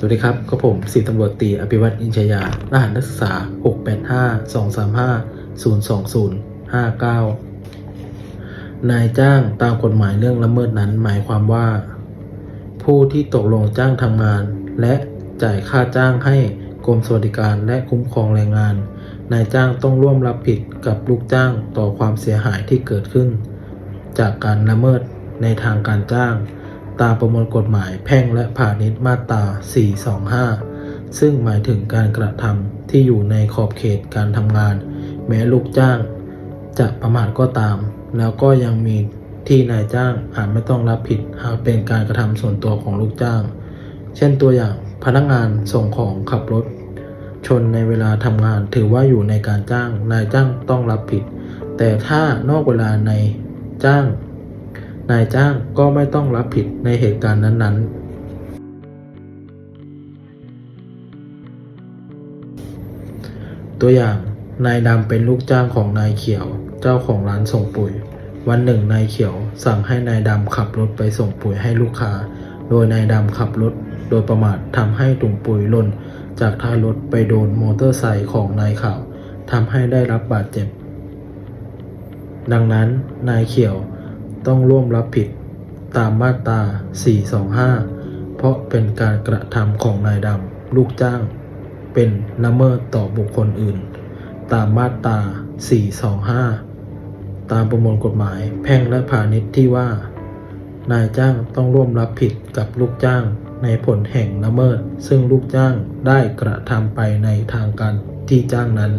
สวัสดีครับก็ผมสิบตำรวจตรีอภิวัตอินชยา รหัสนักศึกษา 685-235-020-59 นายจ้างตามกฎหมายเรื่องละเมิดนั้นหมายความว่า ผู้ที่ตกลงจ้างทำงาน และจ่ายค่าจ้างให้กรมสวัสดิการและคุ้มครองแรงงาน นายจ้างต้องร่วมรับผิดกับลูกจ้างต่อความเสียหายที่เกิดขึ้น จากการละเมิดในทางการจ้าง ตามประมวลกฎหมายแพ่งและพาณิชย์มาตรา 425 ซึ่งหมายถึงการกระทำที่อยู่ในขอบเขตการทำงาน แม้ลูกจ้าง จะประมาทก็ตาม แล้วก็ยังมีที่นายจ้างอาจไม่ต้องรับผิดหากเป็นการกระทำส่วนตัวของลูกจ้าง เช่นตัวอย่างพนักงานส่งของขับรถ ชนในเวลาทำงานถือว่าอยู่ในการจ้าง นายจ้างต้องรับผิด แต่ถ้านอกเวลาใน จ้าง นายจ้างก็ไม่ต้องรับผิดในเหตุการณ์นั้นๆ ตัวอย่างนายดำเป็นลูกจ้างของนายเขียว เจ้าของร้านส่งปุ๋ย วันหนึ่งนายเขียวสั่งให้นายดำขับรถไปส่งปุ๋ยให้ลูกค้า โดยนายดำขับรถโดยประมาททำให้ถุงปุ๋ยหล่นจากท้ายรถไปโดนมอเตอร์ไซค์ของนายขาวทำให้ได้รับบาดเจ็บ ดังนั้นนายเขียวต้องร่วมรับผิดตามมาตรา 425 เพราะเป็นการกระทำของนายดำลูกจ้างเป็นละเมิดต่อบุคคลอื่น ตามมาตรา 425 ตามประมวลกฎหมายแพ่งและพาณิชย์ที่ว่า นายจ้างต้องร่วมรับผิดกับลูกจ้างในผลแห่งละเมิด ซึ่งลูกจ้างได้กระทำไปในทางการที่จ้างนั้น